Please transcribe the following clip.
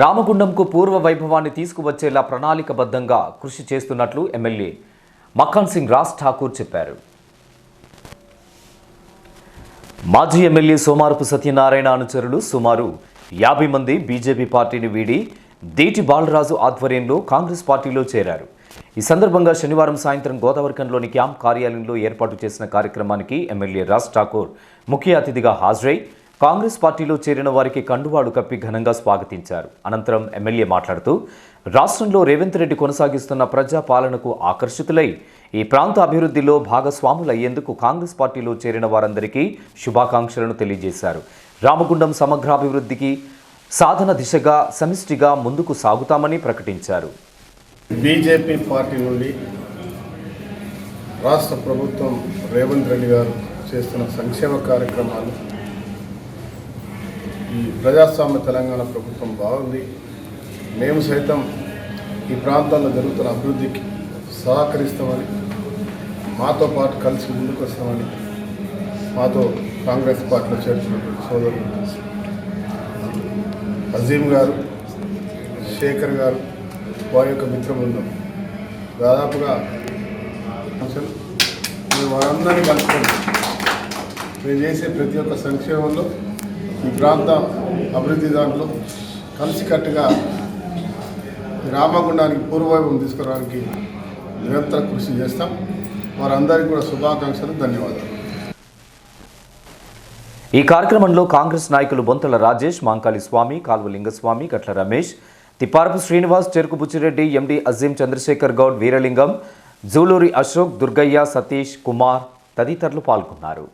రామగుండంకు పూర్వ వైభవాన్ని తీసుకువచ్చేలా ప్రణాళికబద్ధంగా కృషి చేస్తున్నట్లు M L A Makkan Singh Raj Thakur చెప్పారు. మాజీ ఎమ్మెల్యే సోమారపు సత్యనారాయణ అనుచరులు సుమారు యాభై మంది బీజేపీ పార్టీని వీడి దేటి బాలరాజు ఆధ్వర్యంలో కాంగ్రెస్ పార్టీలో చేరారు. ఈ సందర్భంగా శనివారం సాయంత్రం గోదావరికంలోని క్యాంప్ కార్యాలయంలో ఏర్పాటు చేసిన కార్యక్రమానికి ఎమ్మెల్యే రాజ్ ఠాకూర్ ముఖ్య అతిథిగా హాజరై కాంగ్రెస్ పార్టీలో చేరిన వారికి కండువాడు కప్పి ఘనంగా స్వాగతించారు. అనంతరం ఎమ్మెల్యే మాట్లాడుతూ రాష్ట్రంలో రేవంత్ రెడ్డి కొనసాగిస్తున్న ప్రజా పాలనకు ఆకర్షితులై ఈ ప్రాంత అభివృద్ధిలో భాగస్వాములయ్యేందుకు కాంగ్రెస్ పార్టీలో చేరిన వారందరికీ శుభాకాంక్షలను తెలియజేశారు. రామగుండం సమగ్రాభివృద్ధికి సాధన దిశగా సమిష్టిగా ముందుకు సాగుతామని ప్రకటించారు. బీజేపీ పార్టీ నుండి రాష్ట్ర ప్రభుత్వం రేవంత్ రెడ్డి గారు చేస్తున్న సంక్షేమ కార్యక్రమాలు ఈ ప్రజాస్వామ్య తెలంగాణ ప్రభుత్వం బాగుంది. మేము సైతం ఈ ప్రాంతాల్లో జరుగుతున్న అభివృద్ధికి సహకరిస్తామని మాతో పాటు కలిసి ముందుకు వస్తామని మాతో కాంగ్రెస్ పార్టీలో చేర్చినటువంటి సోదరులు అజీం గారు శేఖర్ గారు వారి యొక్క మిత్రబృందం. దాదాపుగా మేము వారందరినీ కలుసుకొని మేము చేసే ప్రతి ఒక్క సంక్షేమంలో ఈ ప్రాంత అభివృద్ధి దాంట్లో కలిసికట్టుగా రామగుండానికి పూర్వవైభవం తీసుకురావడానికి నిరంతర కృషి చేస్తాం. వారందరికీ కూడా శుభాకాంక్షలు ధన్యవాదాలు. ఈ కార్యక్రమంలో కాంగ్రెస్ నాయకులు బొంతల రాజేష్ మాంకాళి స్వామి కాల్వ లింగస్వామి కట్ల రమేష్ తిప్పారపు శ్రీనివాస్ చెరుకు బుచ్చిరెడ్డి ఎండి అజీం చంద్రశేఖర్ గౌడ్ వీరలింగం జూలూరి అశోక్ దుర్గయ్య సతీష్ కుమార్ తదితరులు పాల్గొన్నారు.